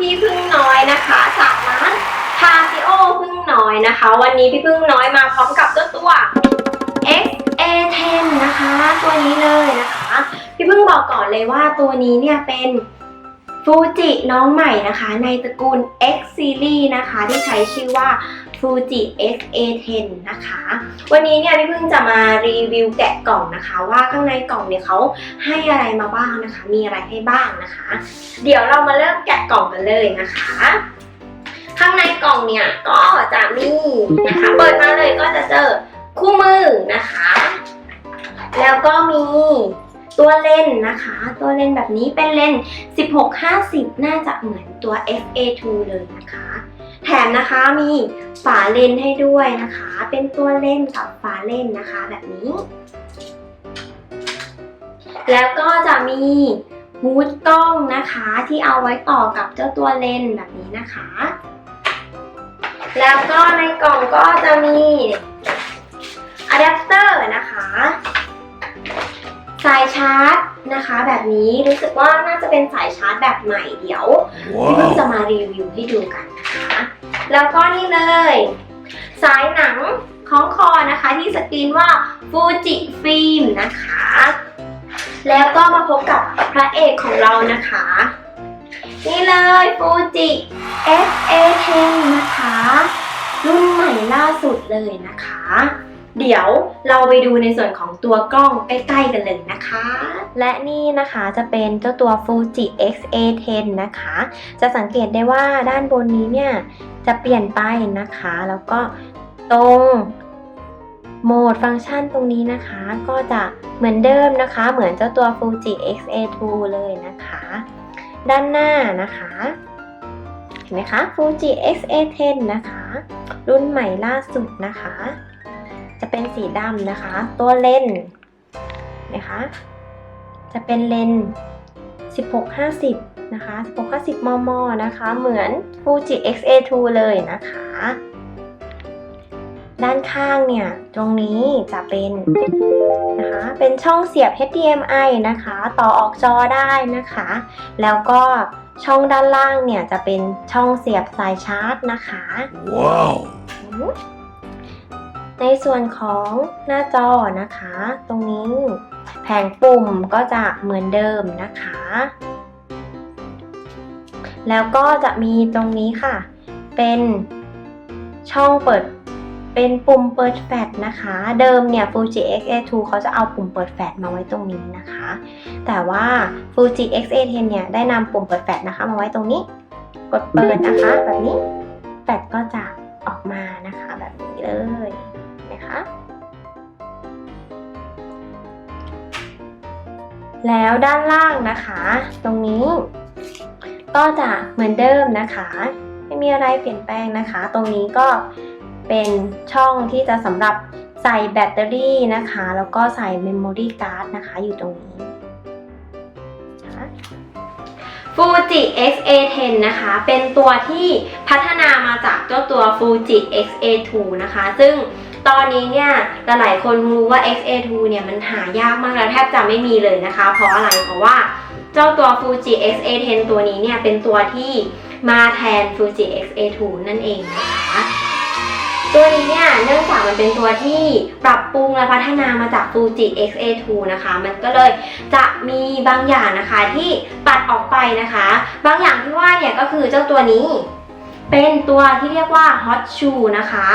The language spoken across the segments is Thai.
พี่พึ่งน้อยนะคะจากร้านคาซิโอพึ่งน้อยนะคะ วันนี้พี่พึ่งน้อยมาพร้อมกับเจ้าตัว XA10 นะคะ ตัวนี้เลยนะคะ พี่พึ่งบอกก่อนเลยว่าตัวนี้เนี่ยเป็นฟูจิน้องใหม่นะคะ ในตระกูล X Series นะคะ ที่ใช้ชื่อว่า Fuji XA10 นะคะ วันนี้เนี่ยพี่พึ่งจะมารีวิวแกะกล่องนะคะ ว่าข้างในกล่องเนี่ยเขาให้อะไรมาบ้างนะคะ มีอะไรให้บ้างนะคะ เดี๋ยวเรามาเริ่มแกะกล่องกันเลยนะคะ ข้างในกล่องเนี่ยก็จะมีนะคะ เปิดมาเลยก็จะเจอคู่มือนะคะ แล้วก็มีตัวเลนนะคะ ตัวเลนแบบนี้เป็นเลน 16-50 น่าจะเหมือนตัว FA2 เลยนะคะ ถมนะคะมีฝาเลนส์ให้ด้วยนะคะ เป็นตัวเลนส์กับฝาเลนส์นะคะแบบนี้ แล้วก็จะมีฮูดกล้องนะคะที่เอาไว้ต่อกับเจ้าตัวเลนส์แบบนี้นะคะ แล้วก็ในกล่องก็จะมีอะแดปเตอร์นะคะสายชาร์จนะคะแบบนี้รู้สึกว่าน่าจะเป็นสายชาร์จแบบใหม่เดี๋ยวพี่เพิ่งจะมารีวิวให้ดูกันนะคะ แล้วก็นี่เลย สายหนังคล้องคอนะคะ ที่สกรีนว่าฟูจิฟิล์มนะคะ แล้วก็มาพบกับพระเอกของเรานะคะ นี่เลยฟูจิ FA10 นะคะ รุ่นใหม่ล่าสุดเลยนะคะ เดี๋ยวเราไปดูในส่วนของตัวกล้องใกล้ๆกันเลยนะคะ และนี่นะคะจะเป็นเจ้าตัว Fuji X-A10 นะคะ จะสังเกตได้ว่าด้านบนนี้เนี่ยจะเปลี่ยนไปนะคะ แล้วก็ตรงโหมดฟังก์ชันตรงนี้นะคะก็จะเหมือนเดิมนะคะ เหมือนเจ้าตัว Fuji X-A2 เลยนะคะ ด้านหน้านะคะเห็นไหมคะ Fuji X-A10 นะคะ รุ่นใหม่ล่าสุดนะคะ จะเป็นสีดำนะคะ ตัวเลนส์นะคะ จะเป็นเลนส์1650 นะคะ 1650 มม นะคะ เหมือน Fuji X-A2 เลยนะคะ ด้านข้างเนี่ย ตรงนี้จะเป็นนะคะ เป็นช่องเสียบ HDMI นะคะ ต่อออกจอได้นะคะ แล้วก็ช่องด้านล่างเนี่ยจะเป็นช่องเสียบสายชาร์จนะคะ Wow. ในส่วนของหน้าจอนะคะ ตรงนี้แผงปุ่มก็จะเหมือนเดิมนะคะ แล้วก็จะมีตรงนี้ค่ะ เป็นช่องเปิดเป็นปุ่มเปิดแฟลชนะคะ เดิมเนี่ย Fuji X-A2 เขาจะเอาปุ่มเปิดแฟลชมาไว้ตรงนี้นะคะ แต่ว่า Fuji X-A10 เนี่ย ได้นำปุ่มเปิดแฟลชนะคะ มาไว้ตรงนี้ กดเปิดนะคะ แบบนี้ แฟลชก็จะออกมานะคะ แบบนี้เลย แล้วด้านล่างนะคะ ตรงนี้ ก็จะเหมือนเดิมนะคะ ไม่มีอะไรเปลี่ยนแปลงนะคะ ตรงนี้ก็เป็นช่องที่จะสำหรับใส่แบตเตอรี่นะคะ แล้วก็ใส่เมมโมรี่การ์ดนะคะอยู่ตรงนี้นะคะ Fuji X-A10 นะคะ เป็นตัวที่พัฒนามาจากเจ้าตัว Fuji X-A2 นะคะ ซึ่ง ตอนนี้เนี่ยหลายๆคนรู้ว่า X-A2 เนี่ยมันหายากมากแล้วแทบจะไม่มีเลยนะคะ เพราะอะไรเพราะว่าเจ้าตัว Fuji X-A10 ตัวนี้เนี่ยเป็นตัวที่มาแทน Fuji X-A2 นั่นเองนะคะตัวนี้เนี่ยเนื่องจากมันเป็นตัวที่ปรับปรุงและพัฒนามาจาก Fuji X-A2 นะคะ มันก็เลยจะมีบางอย่างนะคะที่ตัดออกไปนะคะ บางอย่างที่ว่าเนี่ยก็คือเจ้าตัวนี้ เป็นตัวที่เรียกว่า Hot Shoe นะคะ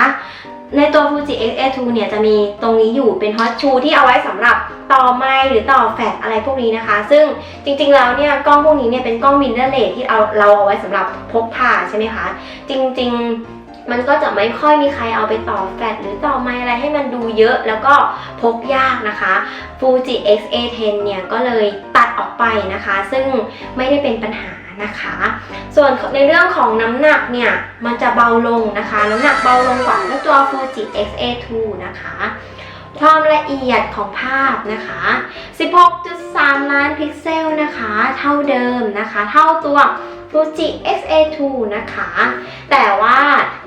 ในตัว Fuji X-A2 เนี่ยจะมีตรงนี้อยู่เป็น Hot Shoe ที่เอาไว้สำหรับต่อไมค์หรือต่อแฟลชอะไรพวกนี้นะคะ ซึ่งจริงๆแล้วเนี่ยกล้องพวกนี้เนี่ยเป็นกล้องวินเทอร์เลที่เอาเราเอาไว้สำหรับพกพาใช่ไหมคะ จริงๆมันก็จะไม่ค่อยมีใครเอาไปต่อแฟลชหรือต่อไมค์อะไรให้มันดูเยอะแล้วก็พกยากนะคะ Fuji X-A10 เนี่ยก็เลยตัดออกไปนะคะ ซึ่งไม่ได้เป็นปัญหา นะคะ ส่วนในเรื่องของน้ำหนักเนี่ย มันจะเบาลงนะคะ น้ำหนักเบาลงกว่าเจ้าตัว Fuji X-A2 นะคะ ความละเอียดของภาพนะคะ 16.3 ล้านพิกเซลนะคะ เท่าเดิมนะคะ เท่าตัว Fuji X-A2 นะคะ แต่ว่า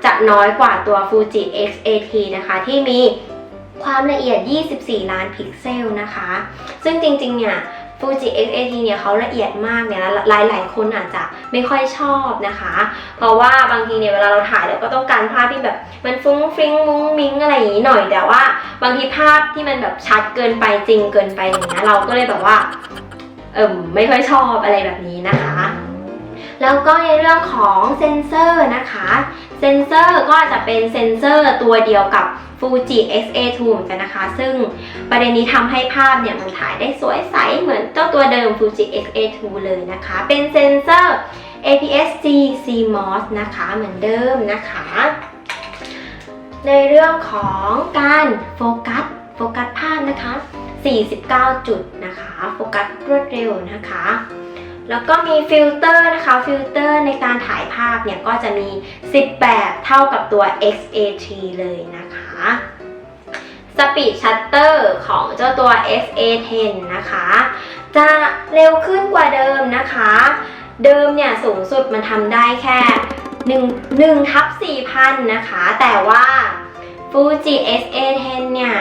จะน้อยกว่าตัว Fuji X-A10 นะคะ ที่มีความละเอียด 24 ล้านพิกเซลนะคะ ซึ่งจริงๆ เนี่ย Fuji X-AT เนี่ยเขาละเอียดมากเนี่ยหลายหลายคนอาจจะไม่ค่อยชอบนะคะ เพราะว่าบางทีเนี่ยเวลาเราถ่ายเราก็ต้องการภาพที่แบบมันฟุ้งฟริ้งมุ้งมิ้งอะไรอย่างนี้หน่อย แต่ว่าบางทีภาพที่มันแบบชัดเกินไปจริงเกินไปอย่างเงี้ยเราก็เลยแบบว่าเอิมไม่ค่อยชอบอะไรแบบนี้นะคะแล้วก็ในเรื่องของเซนเซอร์นะคะ เซนเซอร์ก็จะเป็นเซนเซอร์ตัวเดียวกับ Fuji X-A2 เหมือนกันนะคะ ซึ่งประเด็นนี้ทำให้ภาพเนี่ยมันถ่ายได้สวยใสเหมือนเจ้าตัวเดิม Fuji X-A2 เลยนะคะ เป็นเซนเซอร์ APS-C CMOS นะคะเหมือนเดิมนะคะ ในเรื่องของการโฟกัสโฟกัสภาพนะคะ 49 จุดนะคะ โฟกัสรวดเร็วนะคะ แล้วก็มีฟิลเตอร์นะคะฟิลเตอร์ในการถ่ายภาพเนี่ยก็จะมี 10 แบบเท่ากับตัว XAT เลยนะคะสปีดชัตเตอร์ของเจ้าตัว XA10 นะคะ จะเร็วขึ้นกว่าเดิมนะคะ เดิมเนี่ยสูงสุดมันทำได้แค่1 1ทับ4,000 นะคะ แต่ว่า Fuji XA10 เนี่ย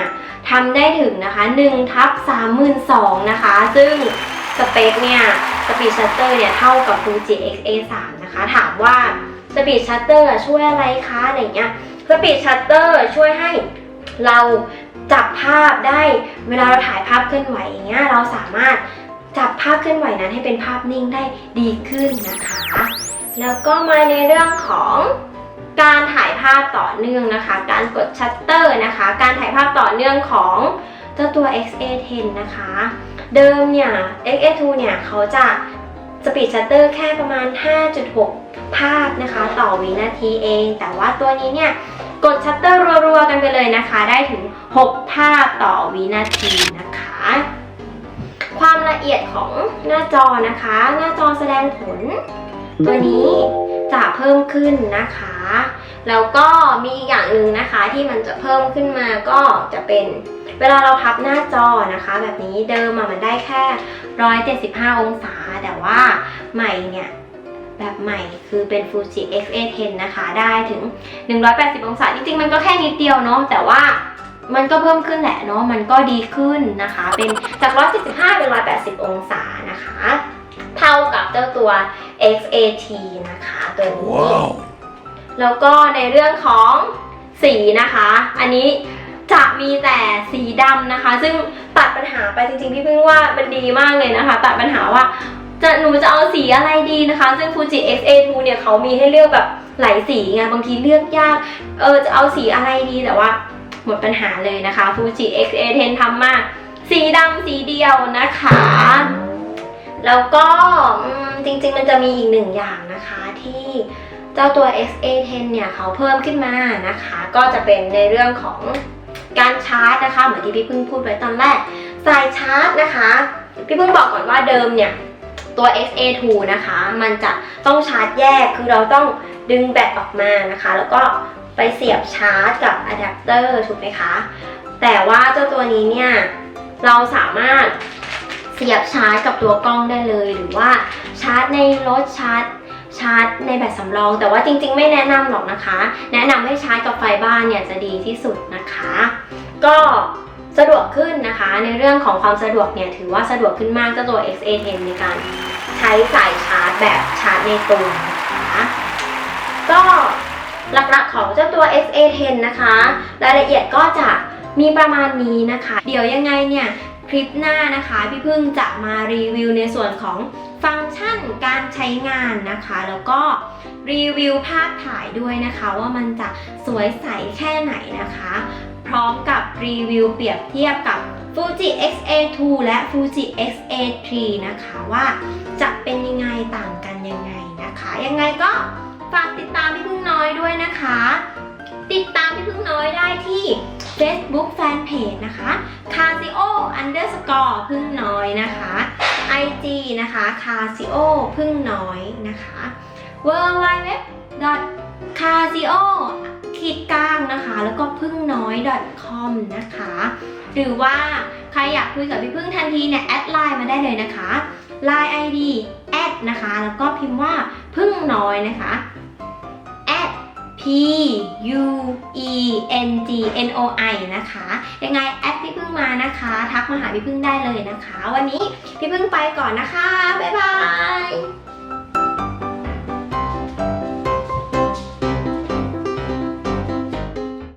ทำได้ถึงนะคะ1ทับ32,000 นะคะ ซึ่งสเปคเนี่ย สปีดชัตเตอร์เนี่ยเท่ากับ Fuji X-A3 นะคะ ถามว่าสปีดชัตเตอร์ช่วยอะไรคะอะไรเงี้ยสปีดชัตเตอร์ช่วยให้เราจับภาพได้เวลาเราถ่ายภาพเคลื่อนไหวอย่างเงี้ยเราสามารถจับภาพเคลื่อนไหวนั้นให้เป็นภาพนิ่งได้ดีขึ้นนะคะ แล้วก็มาในเรื่องของการถ่ายภาพต่อเนื่องนะคะ การกดชัตเตอร์นะคะ การถ่ายภาพต่อเนื่องของเจ้าตัว XA10 นะคะ เดิมเนี่ย XA2 เนี่ยเขาจะสปีดชัตเตอร์แค่ประมาณ 5.6 ภาพนะคะ ต่อวินาทีเอง แต่ว่าตัวนี้เนี่ย กดชัตเตอร์รัวๆกันไปเลยนะคะ ได้ถึง 6 ภาพต่อวินาทีนะคะ ความละเอียดของหน้าจอนะคะ หน้าจอแสดงผล ตัวนี้จะเพิ่มขึ้นนะคะ แล้วก็มีอีกอย่างหนึ่งนะคะที่มันจะเพิ่มขึ้นมาก็จะเป็นเวลาเราพับหน้าจอนะคะ แบบนี้เดิมมันได้แค่ 175 องศา แต่ว่าใหม่เนี่ยแบบใหม่คือเป็น Fuji X-A10 นะคะได้ถึง 180 องศา จริงๆ มันก็แค่นิดเดียวเนาะแต่ว่ามันก็เพิ่มขึ้นแหละเนาะมันก็ดีขึ้นนะคะ เป็นจาก 175 เป็น 180 องศานะคะ เท่ากับเจ้าตัว XAT นะคะ ตัวนี้ Wow. แล้วก็ในเรื่องของสีนะคะ อันนี้จะมีแต่สีดำนะคะ ซึ่งตัดปัญหาไปจริงๆพี่พึ่งว่ามันดีมากเลยนะคะ ตัดปัญหาว่าจะหนูจะเอาสีอะไรดีนะคะ ซึ่ง Fuji X-A2 เนี่ยเขามีให้เลือกแบบหลายสีไงบางทีเลือกยาก เออจะเอาสีอะไรดีแต่ว่าหมดปัญหาเลยนะคะ Fuji X-A10 ทำมาสีดำสีเดียวนะคะ แล้วก็จริงๆมันจะมีอีกหนึ่งอย่างนะคะที่ จ้าตัว XA10 เนี่ยเขาเพิ่มขึ้นมานะคะ ก็จะเป็นในเรื่องของการชาร์จนะคะ เหมือนที่พี่พิ่งพูดไว้ตอนแรก สายชาร์จนะคะ พี่พิ่งบอกก่อนว่าเดิมเนี่ยตัว XA2 นะคะ มันจะต้องชาร์จแยก คือเราต้องดึงแบตออกมานะคะ แล้วก็ไปเสียบชาร์จกับอะแดปเตอร์ถูกไหมคะ แต่ว่าเจ้าตัวนี้เนี่ยเราสามารถเสียบชาร์จกับตัวกล้องได้เลย หรือว่าชาร์จในรถชาร์จ ชาร์จในแบตสำรอง แต่ว่าจริงๆ ไม่แนะนำหรอกนะคะ แนะนำให้ชาร์จกับไฟบ้านเนี่ยจะดีที่สุดนะคะ ก็สะดวกขึ้นนะคะ ในเรื่องของความสะดวกเนี่ยถือว่าสะดวกขึ้นมากเจ้าตัว XA10 ในการใช้สายชาร์จแบบชาร์จในตัวนะคะก็หลักๆของเจ้าตัว XA10 นะคะ รายละเอียดก็จะมีประมาณนี้นะคะ เดี๋ยวยังไงเนี่ยคลิปหน้านะคะ พี่พึ่งจะมารีวิวในส่วนของ ฟังก์ชันการใช้งานนะคะ แล้วก็รีวิวภาพถ่ายด้วยนะคะ ว่ามันจะสวยใสแค่ไหนนะคะ พร้อมกับรีวิวเปรียบเทียบกับ Fuji X-A2 และ Fuji X-A3 นะคะว่าจะเป็นยังไงต่างกันยังไงนะคะ ยังไงก็ฝากติดตามพี่พึ่งน้อยด้วยนะคะ ติดตามพี่พึ่งน้อยได้ที่ Facebook Fanpage นะคะ Casio underscore พึ่งน้อยนะคะ IG นะคะ Casio พึ่งน้อยนะคะ w w w casio ขีดกลางนะคะ แล้วก็พึ่งน้อย .com นะคะ หรือว่าใครอยากคุยกับพี่พึ่งทันทีเนี่ยแอดไลน์มาได้เลยนะคะ Line ID แอดนะคะ แล้วก็พิมพ์ว่าพึ่งน้อยนะคะ p U E N G N O I นะคะ ยังไงแอดพี่พึ่งมานะคะ ทักมาหาพี่พึ่งได้เลยนะคะ วันนี้พี่พึ่งไปก่อนนะคะ บ๊ายบาย